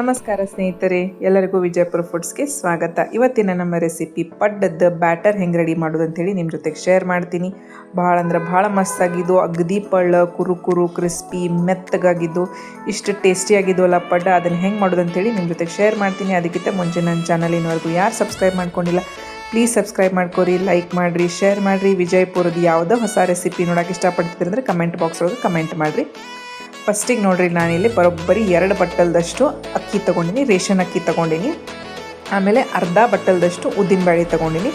ನಮಸ್ಕಾರ ಸ್ನೇಹಿತರೆ, ಎಲ್ಲರಿಗೂ ವಿಜಯಪುರ ಫುಡ್ಸ್ಗೆ ಸ್ವಾಗತ. ಇವತ್ತಿನ ನಮ್ಮ ರೆಸಿಪಿ ಪಡ್ಡದ ಬ್ಯಾಟರ್ ಹೆಂಗೆ ರೆಡಿ ಮಾಡೋದು ಅಂತೇಳಿ ನಿಮ್ಮ ಜೊತೆಗೆ ಶೇರ್ ಮಾಡ್ತೀನಿ. ಭಾಳ ಅಂದ್ರೆ ಭಾಳ ಮಸ್ತಾಗಿದ್ದು, ಅಗದಿ ಪಳ್ಳ, ಕುರುಕುರು ಕುರು ಕ್ರಿಸ್ಪಿ, ಮೆತ್ತಗಾಗಿದ್ದು, ಇಷ್ಟು ಟೇಸ್ಟಿಯಾಗಿದ್ವಲ್ಲ ಪಡ್ಡ, ಅದನ್ನು ಹೆಂಗೆ ಮಾಡೋದು ಅಂತೇಳಿ ನಿಮ್ಮ ಜೊತೆಗೆ ಶೇರ್ ಮಾಡ್ತೀನಿ. ಅದಕ್ಕಿಂತ ಮುಂಚೆ ನನ್ನ ಚಾನಲ್ ಇನ್ನವರೆಗೂ ಯಾರು ಸಬ್ಸ್ಕ್ರೈಬ್ ಮಾಡ್ಕೊಂಡಿಲ್ಲ, ಪ್ಲೀಸ್ ಸಬ್ಸ್ಕ್ರೈಬ್ ಮಾಡ್ಕೊರಿ, ಲೈಕ್ ಮಾಡಿರಿ, ಶೇರ್ ಮಾಡಿರಿ. ವಿಜಯಪುರದ ಯಾವುದೋ ಹೊಸ ರೆಸಿಪಿ ನೋಡೋಕೆ ಇಷ್ಟಪಡ್ತಿದ್ರೆ ಅಂದರೆ ಕಮೆಂಟ್ ಬಾಕ್ಸ್ ಒಳಗೆ ಕಮೆಂಟ್ ಮಾಡಿರಿ. ಫಸ್ಟಿಗೆ ನೋಡ್ರಿ, ನಾನಿಲ್ಲಿ ಬರೋಬ್ಬರಿ ಎರಡು ಬಟ್ಟಲ್ದಷ್ಟು ಅಕ್ಕಿ ತೊಗೊಂಡಿನಿ, ರೇಷನ್ ಅಕ್ಕಿ ತೊಗೊಂಡಿನಿ, ಆಮೇಲೆ ಅರ್ಧ ಬಟ್ಟಲ್ದಷ್ಟು ಉದ್ದಿನಬೇಳೆ ತೊಗೊಂಡಿನಿ.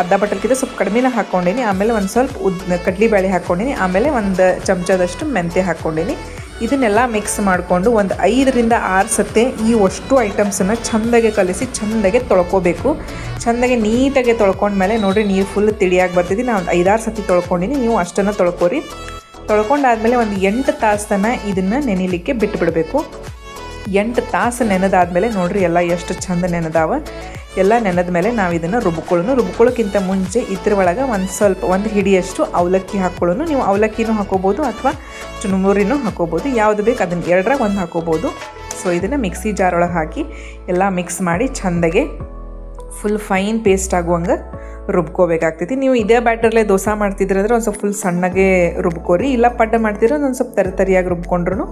ಅರ್ಧ ಬಟ್ಟಲ್ಕಿಂತ ಸ್ವಲ್ಪ ಕಡಿಮೆನ ಹಾಕ್ಕೊಂಡಿನಿ ಆಮೇಲೆ ಒಂದು ಸ್ವಲ್ಪ ಉದ್ ಕಡ್ಲಿಬೇಳೆ ಹಾಕ್ಕೊಂಡಿನಿ ಆಮೇಲೆ ಒಂದು ಚಮಚದಷ್ಟು ಮೆಂತ್ಯ ಹಾಕ್ಕೊಂಡಿನಿ ಇದನ್ನೆಲ್ಲ ಮಿಕ್ಸ್ ಮಾಡಿಕೊಂಡು ಒಂದು ಐದರಿಂದ ಆರು ಸತ್ತೆ ಈ ಅಷ್ಟು ಐಟಮ್ಸನ್ನು ಚೆಂದಾಗೆ ಕಲಿಸಿ, ಚೆಂದಾಗೆ ತೊಳ್ಕೊಬೇಕು. ಚೆಂದಾಗೆ ನೀಟಾಗಿ ತೊಳ್ಕೊಂಡ್ಮೇಲೆ ನೋಡಿರಿ, ನೀರು ಫುಲ್ ತಿಳಿಯಾಗಿ ಬರ್ತೈತಿ ನಾನು ಒಂದು ಐದಾರು ಸತಿ ತೊಳ್ಕೊಂಡಿನಿ, ನೀವು ಅಷ್ಟನ್ನು ತೊಳ್ಕೊರಿ. ತೊಳ್ಕೊಂಡಾದ್ಮೇಲೆ ಒಂದು ಎಂಟು ತಾಸು ತನ ಇದನ್ನು ನೆನಿಲಿಕ್ಕೆ ಬಿಟ್ಟುಬಿಡಬೇಕು ಎಂಟು ತಾಸು ನೆನೆದಾದ್ಮೇಲೆ ನೋಡ್ರಿ ಎಲ್ಲ ಎಷ್ಟು ಚಂದ ನೆನೆದಾವ. ಎಲ್ಲ ನೆನೆದ ಮೇಲೆ ನಾವು ಇದನ್ನು ರುಬ್ಕೊಳ್ಳೋನು ರುಬ್ಕೊಳ್ಳೋಕ್ಕಿಂತ ಮುಂಚೆ ಇದ್ರ ಒಳಗೆ ಒಂದು ಸ್ವಲ್ಪ ಒಂದು ಹಿಡಿಯಷ್ಟು ಅವಲಕ್ಕಿ ಹಾಕ್ಕೊಳ್ಳೋನು ನೀವು ಅವಲಕ್ಕಿನೂ ಹಾಕೋಬೋದು ಅಥವಾ ಚುನುಮುರಿನೂ ಹಾಕೋಬೋದು. ಯಾವುದು ಬೇಕು ಅದನ್ನು ಎರಡರ ಒಂದು ಹಾಕೋಬೋದು. ಸೊ ಇದನ್ನು ಮಿಕ್ಸಿ ಜಾರ್ ಒಳಗೆ ಹಾಕಿ ಎಲ್ಲ ಮಿಕ್ಸ್ ಮಾಡಿ ಚೆಂದಾಗೆ ಫುಲ್ ಫೈನ್ ಪೇಸ್ಟ್ ಆಗುವಂಗೆ ರುಬ್ಕೋಬೇಕಾಗ್ತೈತಿ. ನೀವು ಇದೇ ಬ್ಯಾಟರ್ಲೇ ದೋಸೆ ಮಾಡ್ತಿದ್ರೆ ಅಂದ್ರೆ ಒಂದು ಸ್ವಲ್ಪ ಫುಲ್ ಸಣ್ಣಗೆ ರುಬ್ಕೋರಿ. ಇಲ್ಲ ಪಡ್ಡ ಮಾಡ್ತಿದ್ರೆ ಒಂದು ಸ್ವಲ್ಪ ತರಿತರಿಯಾಗಿ ರುಬ್ಕೊಂಡ್ರು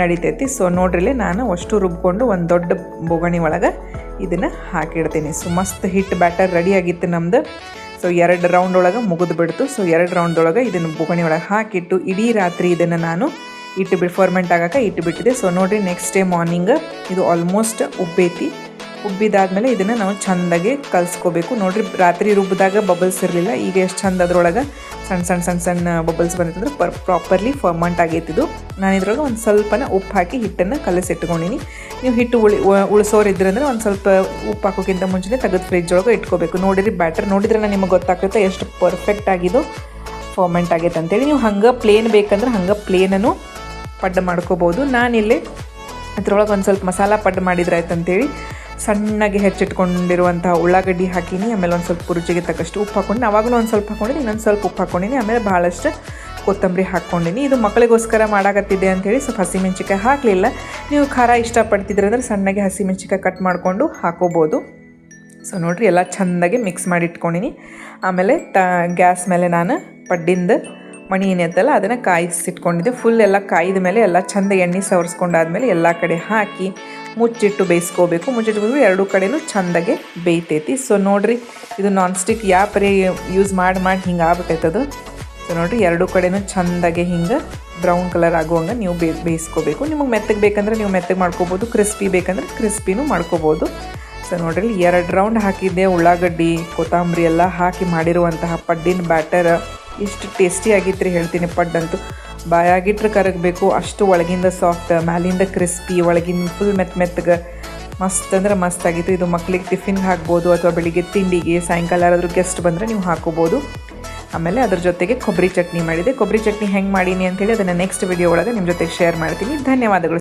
ನಡಿತೈತಿ. ಸೊ ನೋಡ್ರಿಲ್ಲೇ ನಾನು ಅಷ್ಟು ರುಬ್ಕೊಂಡು ಒಂದು ದೊಡ್ಡ ಬೊಗಣಿ ಒಳಗೆ ಇದನ್ನು ಹಾಕಿಡ್ತೀನಿ. ಸೊ ಮಸ್ತ್ ಹಿಟ್ ಬ್ಯಾಟರ್ ರೆಡಿ ಆಗಿತ್ತು ನಮ್ದು. ಸೊ ಎರಡು ರೌಂಡ್ ಒಳಗೆ ಮುಗಿದು ಬಿಡ್ತು ಸೊ ಎರಡು ರೌಂಡ್ದೊಳಗೆ ಇದನ್ನು ಬೊಗಣಿ ಒಳಗೆ ಹಾಕಿಟ್ಟು ಇಡೀ ರಾತ್ರಿ ಇದನ್ನು ನಾನು ಇಟ್ಟು ಬಿಟ್ಟು ಫರ್ಮೆಂಟ್ ಇಟ್ಟು ಬಿಟ್ಟಿದೆ ಸೊ ನೋಡಿರಿ ನೆಕ್ಸ್ಟ್ ಡೇ ಮಾರ್ನಿಂಗ್ ಇದು ಆಲ್ಮೋಸ್ಟ್ ಉಬ್ಬೈತಿ. ಉಬ್ಬಿದಾದ್ಮೇಲೆ ಇದನ್ನು ನಾವು ಚಂದಾಗಿ ಕಲಿಸ್ಕೋಬೇಕು. ನೋಡ್ರಿ, ರಾತ್ರಿ ರುಬ್ಬಿದಾಗ ಬಬಲ್ಸ್ ಇರಲಿಲ್ಲ. ಈಗ ಎಷ್ಟು ಚಂದ ಅದ್ರೊಳಗೆ ಸಣ್ಣ ಸಣ್ಣ ಸಣ್ಣ ಸಣ್ಣ ಬಬಲ್ಸ್ ಬಂದಿತ್ತಂದ್ರೆ ಪರ್ ಪ್ರಾಪರ್ಲಿ ಫರ್ಮೆಂಟ್ ಆಗೈತಿದು. ನಾನು ಇದ್ರೊಳಗೆ ಒಂದು ಸ್ವಲ್ಪನ ಉಪ್ಪು ಹಾಕಿ ಹಿಟ್ಟನ್ನು ಕಲಸಿಟ್ಕೊಂಡಿನಿ. ನೀವು ಹಿಟ್ಟು ಉಳಿ ಉಳಿಸೋರಿದ್ರಂದ್ರೆ ಒಂದು ಸ್ವಲ್ಪ ಉಪ್ಪು ಹಾಕೋಕ್ಕಿಂತ ಮುಂಚೆ ತೆಗೆದು ಫ್ರಿಜ್ ಒಳಗೆ ಇಟ್ಕೋಬೇಕು. ನೋಡಿರಿ ಬ್ಯಾಟರ್ ನೋಡಿದ್ರೆ ನಿಮಗೆ ಗೊತ್ತಾಗುತ್ತೆ ಎಷ್ಟು ಪರ್ಫೆಕ್ಟ್ ಆಗಿದ್ದು ಫರ್ಮೆಂಟ್ ಆಗೈತೆ ಅಂತೇಳಿ. ನೀವು ಹಂಗೆ ಪ್ಲೇನ್ ಬೇಕಂದ್ರೆ ಹಂಗೆ ಪ್ಲೇನನ್ನು ಪಡ್ಡು ಮಾಡ್ಕೋಬೋದು. ನಾನಿಲ್ಲಿ ಅದ್ರೊಳಗೆ ಒಂದು ಸ್ವಲ್ಪ ಮಸಾಲ ಪಡ್ಡು ಮಾಡಿದ್ರೆ ಆಯ್ತು ಅಂತೇಳಿ ಸಣ್ಣಗೆ ಹೆಚ್ಚಿಟ್ಕೊಂಡಿರುವಂತಹ ಉಳ್ಳಾಗಡ್ಡಿ ಹಾಕೀನಿ, ಆಮೇಲೆ ಒಂದು ಸ್ವಲ್ಪ ರುಚಿಗೆ ತಕ್ಕಷ್ಟು ಉಪ್ಪು ಹಾಕೊಂಡು ಅವಾಗಲೂ ಒಂದು ಸ್ವಲ್ಪ ಹಾಕೊಂಡಿನಿ, ಇನ್ನೊಂದು ಸ್ವಲ್ಪ ಉಪ್ಪು ಹಾಕೊಂಡಿನಿ, ಆಮೇಲೆ ಭಾಳಷ್ಟು ಕೊತ್ತಂಬರಿ ಹಾಕ್ಕೊಂಡಿನಿ ಇದು ಮಕ್ಕಳಿಗೋಸ್ಕರ ಮಾಡಾಕತ್ತಿದೆ ಅಂತೇಳಿ ಸ್ವಲ್ಪ ಹಸಿಮೆಣ್ಸಿಕಾಯಿ ಹಾಕಲಿಲ್ಲ. ನೀವು ಖಾರ ಇಷ್ಟಪಡ್ತಿದ್ರೆ ಅಂದ್ರೆ ಸಣ್ಣಗೆ ಹಸಿಮೆಣ್ಸಿಕಾಯಿ ಕಟ್ ಮಾಡಿಕೊಂಡು ಹಾಕೋಬೋದು. ಸೊ ನೋಡಿರಿ, ಎಲ್ಲ ಚೆಂದಾಗಿ ಮಿಕ್ಸ್ ಮಾಡಿ ಇಟ್ಕೊಂಡಿನಿ ಆಮೇಲೆ ತ, ಗ್ಯಾಸ್ ಮೇಲೆ ನಾನು ಪಡ್ಡಿಂದ ಮಣಿ ಏನೈತಲ್ಲ ಅದನ್ನು ಕಾಯಿಸಿಟ್ಕೊಂಡಿದ್ದೆ. ಫುಲ್ ಎಲ್ಲ ಕಾಯಿದ ಮೇಲೆ ಎಲ್ಲ ಚೆಂದ ಎಣ್ಣೆ ಸವರ್ಸ್ಕೊಂಡಾದ್ಮೇಲೆ ಎಲ್ಲ ಕಡೆ ಹಾಕಿ ಮುಚ್ಚಿಟ್ಟು ಬೇಯಿಸ್ಕೋಬೇಕು. ಮುಚ್ಚಿಟ್ಟು ಎರಡು ಕಡೆಯೂ ಚೆಂದಾಗೆ ಬೇಯ್ತೈತಿ. ಸೊ ನೋಡಿರಿ, ಇದು ನಾನ್ ಸ್ಟಿಕ್ ಯಾಪರೇ ಯೂಸ್ ಮಾಡಿ ಮಾಡಿ ಹಿಂಗೆ ಆಗ್ಬಿಟ್ಟೈತದು ಸೊ ನೋಡಿರಿ, ಎರಡು ಕಡೆನೂ ಚೆಂದಾಗೆ ಹಿಂಗೆ ಬ್ರೌನ್ ಕಲರ್ ಆಗುವಂಗೆ ನೀವು ಬೇ, ಬೇಯಿಸ್ಕೋಬೇಕು. ನಿಮಗೆ ಮೆತ್ತಗೆ ಬೇಕಂದ್ರೆ ನೀವು ಮೆತ್ತಗೆ ಮಾಡ್ಕೋಬೋದು ಕ್ರಿಸ್ಪಿ ಬೇಕಂದ್ರೆ ಕ್ರಿಸ್ಪಿನೂ ಮಾಡ್ಕೋಬೋದು. ಸೊ ನೋಡ್ರಿ, ಎರಡು ರೌಂಡ್ ಹಾಕಿದ್ದೆ. ಉಳ್ಳಾಗಡ್ಡಿ, ಕೊತ್ತಂಬರಿ ಎಲ್ಲ ಹಾಕಿ ಮಾಡಿರುವಂತಹ ಪಡ್ಡಿನ ಬ್ಯಾಟರ್ ಎಷ್ಟು ಟೇಸ್ಟಿ ಆಗಿತ್ತು ಹೇಳ್ತೀನಿ ಪಡ್ಡಂತೂ ಬಾಯಾಗಿಟ್ರೆ ಕರಗಬೇಕು, ಅಷ್ಟು ಒಳಗಿಂದ ಸಾಫ್ಟ್ ಮ್ಯಾಲಿಂದ ಕ್ರಿಸ್ಪಿ ಒಳಗಿಂದ ಫುಲ್ ಮೆತ್ತ ಮೆತ್ತಗೆ ಮಸ್ತ್ ಅಂದ್ರೆ ಮಸ್ತ್ ಆಗಿತ್ತು. ಇದು ಮಕ್ಳಿಗೆ ಟಿಫಿನ್ಗೆ ಹಾಕ್ಬೋದು ಅಥವಾ ಬೆಳಿಗ್ಗೆ ತಿಂಡಿಗೆ, ಸಾಯಂಕಾಲ ಯಾರಾದರೂ ಗೆಸ್ಟ್ ಬಂದರೆ ನೀವು ಹಾಕೋಬೋದು. ಆಮೇಲೆ ಅದ್ರ ಜೊತೆಗೆ ಕೊಬ್ಬರಿ ಚಟ್ನಿ ಮಾಡಿದೆ. ಕೊಬ್ಬರಿ ಚಟ್ನಿ ಹೆಂಗೆ ಮಾಡೀನಿ ಅಂತೇಳಿ ಅದನ್ನು ನೆಕ್ಸ್ಟ್ ವಿಡಿಯೋ ಒಳಗೆ ನಿಮ್ಮ ಜೊತೆಗೆ ಶೇರ್ ಮಾಡ್ತೀನಿ. ಧನ್ಯವಾದಗಳು.